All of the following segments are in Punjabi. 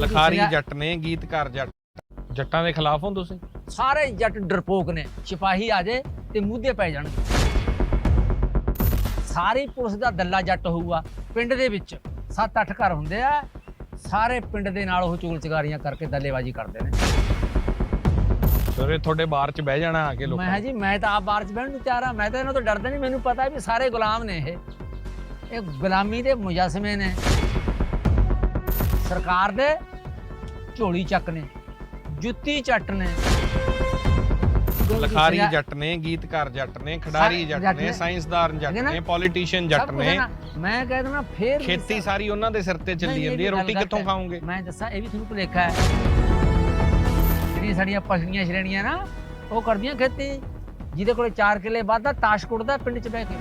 ਲਖਾਰੀ ਜੱਟ ਨੇ ਗੀਤਕਾਰ ਜੱਟ। ਜੱਟਾਂ ਦੇ ਖਿਲਾਫ ਹੋ ਤੁਸੀਂ? ਸਾਰੇ ਜੱਟ ਡਰਪੋਕ ਨੇ। ਸਿਪਾਹੀ ਆ ਜੇ ਤੇ ਮੂਧੇ ਪੈ ਜਾਣਗੇ। ਸਾਰੀ ਪੁਲਿਸ ਦਾ ਦੱਲਾ ਜੱਟ ਹੋਊਗਾ। ਪਿੰਡ ਦੇ ਵਿੱਚ 7-8 ਘਰ ਹੁੰਦੇ ਆ। ਸਾਰੇ ਪਿੰਡ ਦੇ ਨਾਲ ਉਹ ਚੁਗਲ ਚਗਾਰੀਆਂ ਕਰਕੇ ਦੱਲੇਬਾਜ਼ੀ ਕਰਦੇ ਨੇ। ਸਵੇਰੇ ਤੁਹਾਡੇ ਬਾਰ 'ਚ ਬਹਿ ਜਾਣਾ ਆ ਕੇ ਮੈਂ ਲੋਕਾਂ ਕਿਹਾ ਜੀ ਮੈਂ ਤਾਂ ਆਪ ਬਾਹਰ ਚ ਬਹਿਣ ਨੂੰ ਤਿਆਰ ਆ। ਮੈਂ ਤਾਂ ਇਹਨਾਂ ਤੋਂ ਡਰਦਾ ਨਹੀਂ। ਮੈਨੂੰ ਪਤਾ ਵੀ ਸਾਰੇ ਗੁਲਾਮ ਨੇ ਇਹ। ਇਹ ਗੁਲਾਮੀ ਦੇ ਮੁਜਸਮੇ ਨੇ। ਸਰਕਾਰ ਦੇ ਝੋਲੀ ਚੱਕ ਨੇ ਜੁੱਤੀ ਚੱਟ ਨੇ ਲਖਾਰੀ ਜੱਟ ਨੇ ਗੀਤਕਾਰ ਜੱਟ ਨੇ ਖਿਡਾਰੀ ਜੱਟ ਨੇ। ਸਾਇੰਸਦਾਨ ਜੱਟ ਨਾ? ਪੋਲੀਟੀਸ਼ੀਅਨ ਜੱਟ ਨੇ। ਮੈਂ ਕਹਿ ਦੇਣਾ ਫੇਰ ਖੇਤੀ ਸਾਰੀ ਉਹਨਾਂ ਦੇ ਸਿਰ ਤੇ ਚੱਲੀ ਜਾਂਦੀ ਹੈ ਰੋਟੀ ਕਿੱਥੋਂ। ਖਾਓਗੇ ਮੈਂ ਦੱਸਾਂ ਇਹ ਵੀ ਤੁਹਾਨੂੰ ਭੁਲੇਖਾ ਹੈ ਜਿਹੜੀਆਂ ਸਾਡੀਆਂ ਪਛੜੀਆਂ ਸ਼੍ਰੇਣੀਆਂ ਨਾ ਉਹ ਕਰਦੀਆਂ ਖੇਤੀ ਜਿਹਦੇ ਕੋਲੇ 4 ਕਿੱਲੇ ਵਾਧਾ ਤਾਸ਼ ਕੁੱਟਦਾ ਪਿੰਡ 'ਚ ਬਹਿ ਕੇ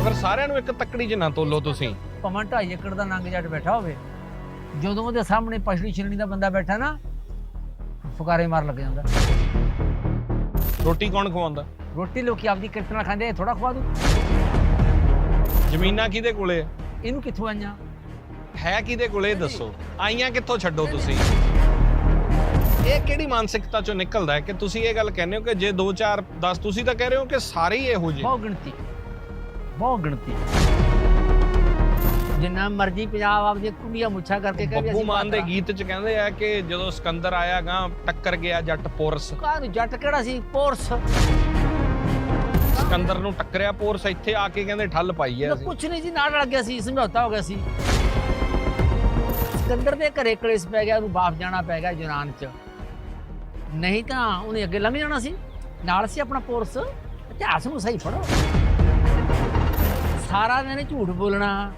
ਅਗਰ ਸਾਰਿਆਂ ਨੂੰ ਇੱਕ ਤੱਕੜੀ 'ਚ ਨਾ ਤੋਲੋ ਤੁਸੀਂ ਭਾਵੇਂ ਢਾਈ ਏਕੜ ਦਾ ਨੰਗ ਜੱਟ ਬੈਠਾ ਹੋਵੇ ਜਦੋਂ ਉਹਦੇ ਸਾਹਮਣੇ ਪਛੜੀ ਸ਼੍ਰੇਣੀ ਦਾ ਬੰਦਾ ਬੈਠਾ ਨਾ ਫੁਕਾਰੇ ਮਾਰ ਲੱਗ ਜਾਂਦਾ। ਰੋਟੀ ਕੌਣ ਖਵਾਉਂਦਾ? ਰੋਟੀ ਲੋਕੀ ਆਪਦੀ ਕਿਰਤ ਨਾਲ ਖਾਂਦੇ ਥੋੜਾ ਖਵਾ ਦੂ ਜ਼ਮੀਨਾਂ ਕਿਹਦੇ ਕੋਲੇ ਹੈ? ਇਹਨੂੰ ਕਿੱਥੋਂ ਆਈਆਂ? ਹੈ ਕਿਹਦੇ ਕੋਲੇ? ਇਹ ਦੱਸੋ। ਆਈਆਂ ਕਿੱਥੋਂ ਛੱਡੋ ਤੁਸੀਂ? ਇਹ ਕਿਹੜੀ ਮਾਨਸਿਕਤਾ ਚੋਂ ਨਿਕਲਦਾ ਹੈ ਕਿ ਤੁਸੀਂ ਇਹ ਗੱਲ ਕਹਿੰਦੇ ਹੋ ਕਿ ਜੇ 2 4 10 ਤੁਸੀਂ ਤਾਂ ਕਹਿ ਰਹੇ ਹੋ ਕਿ ਸਾਰੇ ਹੀ ਇਹੋ ਜਿਹੇ? ਬਹੁਤ ਗਿਣਤੀ ਬਹੁਤ ਗਿਣਤੀ ਜਿੰਨਾ ਮਰਜ਼ੀ ਪੰਜਾਬ ਆਪਦੀਆਂ ਕੁੰਡੀਆਂ ਮੁੱਛਾਂ ਕਰਕੇ ਕਹੇ ਬੱਬੂ ਮਾਨ ਦੇ। ਗੀਤ 'ਚ ਕਹਿੰਦੇ ਆ ਕਿ ਜਦੋਂ ਸਿਕੰਦਰ ਆਇਆ ਗਾਂ ਟੱਕਰ ਗਿਆ ਜੱਟ ਪੋਰਸ। ਕਾਹਨੂੰ ਜੱਟ ਕਿਹੜਾ ਸੀ? ਪੋਰਸ। ਸਿਕੰਦਰ ਨੂੰ ਟੱਕਰਿਆ ਪੋਰਸ ਇੱਥੇ ਆ ਕੇ ਕਹਿੰਦੇ ਠੱਲ ਪਾਈ ਅਸੀਂ। ਕੁਝ ਨਹੀਂ ਜੀ ਨਾਲ ਲੱਗ ਗਿਆ ਸੀ ਸਮਝੌਤਾ ਹੋ ਗਿਆ ਸੀ। ਸਿਕੰਦਰ ਦੇ ਘਰੇ ਕਲੇਸ਼ ਪੈ ਗਿਆ ਉਹਨੂੰ ਵਾਪਸ ਜਾਣਾ ਪੈ ਗਿਆ ਯੂਨਾਨ ਚ। ਨਹੀਂ ਤਾਂ ਉਹਨੇ ਅੱਗੇ ਲੰਘ ਜਾਣਾ ਸੀ। ਨਾਲ ਸੀ ਆਪਣਾ ਪੋਰਸ। ਇਤਿਹਾਸ ਨੂੰ ਸਹੀ ਪੜੋ ਸਾਰਾ ਦਿਨ ਝੂਠ ਬੋਲਣਾ।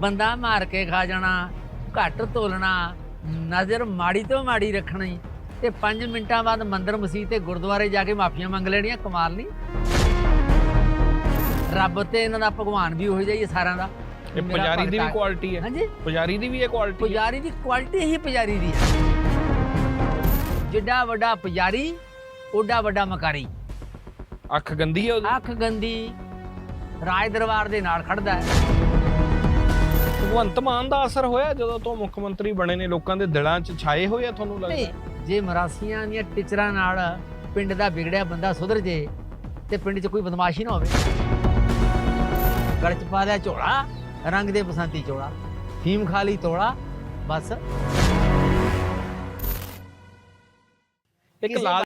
ਬੰਦਾ ਮਾਰ ਕੇ ਖਾ ਜਾਣਾ ਘੱਟ ਤੋਲਣਾ ਨਜ਼ਰ ਮਾੜੀ ਤੋਂ ਮਾੜੀ ਰੱਖਣੀ ਤੇ 5 ਮਿੰਟਾਂ ਬਾਅਦ ਮੰਦਰ ਮਸਜਿਦ ਤੇ ਗੁਰਦੁਆਰੇ ਜਾ ਕੇ ਮਾਫੀਆਂ ਮੰਗ ਲੈਣੀਆਂ ਕਮਾਲ ਨਹੀਂ? ਰੱਬ ਤੇ ਇਹਨਾਂ ਦਾ ਭਗਵਾਨ ਵੀ ਹੋ ਜਾਈਏ ਸਾਰਿਆਂ ਦਾ। ਇਹ ਪੁਜਾਰੀ ਦੀ ਵੀ। ਕੁਆਲਿਟੀ ਹੈ। ਹਾਂਜੀ? ਪੁਜਾਰੀ ਦੀ ਵੀ ਇਹ ਕੁਆਲਿਟੀ ਹੈ। ਪੁਜਾਰੀ ਦੀ ਕੁਆਲਿਟੀ ਹੀ ਪੁਜਾਰੀ ਦੀ ਹੈ। ਜਿੱਡਾ ਵੱਡਾ ਪੁਜਾਰੀ ਓਡਾ ਵੱਡਾ ਮਕਾਰੀ। ਅੱਖ ਗੰਦੀ ਹੈ ਉਹਦੀ? ਅੱਖ ਗੰਦੀ ਰਾਜ ਦਰਬਾਰ ਦੇ ਨਾਲ ਖੜਦਾ ਹੈ। ਭਗਵੰਤ ਮਾਨ ਦਾ ਅਸਰ ਹੋਇਆ ਜਦੋਂ ਤੋਂ ਮੁੱਖ ਮੰਤਰੀ ਬਣੇ ਨੇ? ਲੋਕਾਂ ਦੇ ਦਿਲਾਂ 'ਚ ਛਾਏ ਹੋਏ ਆ ਤੁਹਾਨੂੰ ਲੱਗਦਾ? ਜੇ ਮਰਾਸੀਆਂ ਦੀਆਂ ਟੀਚਰਾਂ ਨਾਲ ਪਿੰਡ ਦਾ ਵਿਗੜਿਆ ਬੰਦਾ ਸੁਧਰ ਜੇ ਤੇ ਪਿੰਡ 'ਚ ਕੋਈ ਬਦਮਾਸ਼ੀ ਨਾ ਹੋਵੇ। ਗਲ 'ਚ ਪਾ ਲਿਆ ਝੋਲਾ ਰੰਗ ਦੇ ਬਸੰਤੀ ਚੋਲਾ ਫੀਮ ਖਾ ਲਈ ਤੋਲਾ ਬਸ। ਇੱਕ ਲਾਲ